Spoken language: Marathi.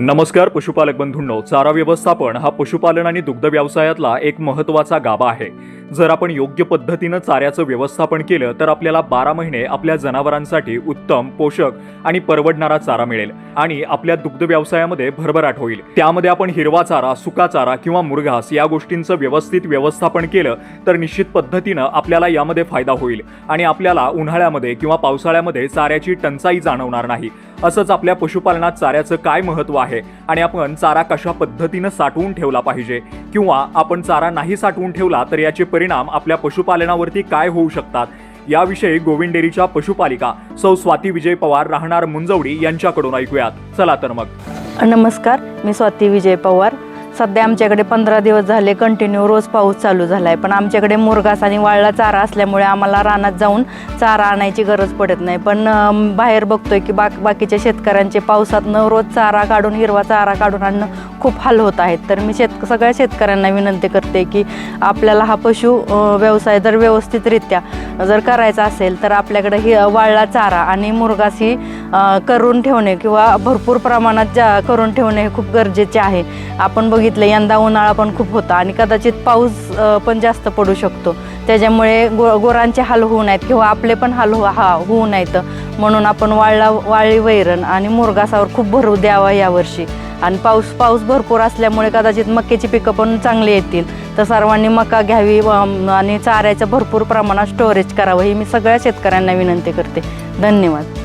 नमस्कार पशुपालक बंधूंनो चारा व्यवस्थापन हा पशुपालन आणि दुग्ध व्यवसायातला एक महत्त्वाचा गाभा आहे. जर आपण योग्य पद्धतीनं चाऱ्याचं व्यवस्थापन केलं तर आपल्याला बारा महिने आपल्या जनावरांसाठी उत्तम पोषक आणि परवडणारा चारा मिळेल आणि आपल्या दुग्ध व्यवसायामध्ये भरभराट होईल. त्यामध्ये आपण हिरवा चारा सुका चारा किंवा मुरघास या गोष्टींचं व्यवस्थित व्यवस्थापन केलं तर निश्चित पद्धतीनं आपल्याला यामध्ये फायदा होईल आणि आपल्याला उन्हाळ्यामध्ये किंवा पावसाळ्यामध्ये चाऱ्याची टंचाई जाणवणार नाही. असंच आपल्या पशुपालनात चाऱ्याचं काय महत्त्व आहे आणि आपण चारा कशा पद्धतीनं साठवून ठेवला पाहिजे किंवा आपण चारा नाही साठवून ठेवला तर याचे परिणाम आपल्या पशुपालनावरती काय होऊ शकतात? याविषयी गोविंद डेअरीच्या पशुपालिका सौ स्वाती विजय पवार राहणार मुंजवडी यांच्याकडून ऐकूयात. चला तर मग. नमस्कार मी स्वाती विजय पवार. सध्या आमच्याकडे पंधरा दिवस झाले कंटिन्यू रोज पाऊस चालू झाला आहे पण आमच्याकडे मुरगास आणि वाळला चारा असल्यामुळे आम्हाला रानात जाऊन चारा आणायची गरज पडत नाही. पण बाहेर बघतोय की बाक बाकीच्या शेतकऱ्यांचे पावसातनं रोज चारा काढून हिरवा चारा काढून आणणं खूप हाल होत आहेत. तर मी शेत सगळ्या शेतकऱ्यांना विनंती करते की आपल्याला हा पशु व्यवसाय जर व्यवस्थितरित्या जर करायचा असेल तर आपल्याकडे ही वाळला चारा आणि मुरगास ही करून ठेवणे किंवा भरपूर प्रमाणात जा करून ठेवणे हे खूप गरजेचे आहे. आपण बघितलं यंदा उन्हाळा पण खूप होता आणि कदाचित पाऊस पण जास्त पडू शकतो. त्याच्यामुळे गो गोरांचे हाल होऊ नयेत किंवा आपले पण हाल हो हा होऊ नयेत. म्हणून आपण वाळला वाळी वैरण आणि मुरगासावर खूप भरू द्यावा यावर्षी आणि पाऊस पाऊस भरपूर असल्यामुळे कदाचित मक्याची पिकं पण चांगली येतील. तर सर्वांनी मका घ्यावी आणि चाऱ्याचं भरपूर प्रमाणात स्टोरेज करावं ही मी सगळ्या शेतकऱ्यांना विनंती करते. धन्यवाद.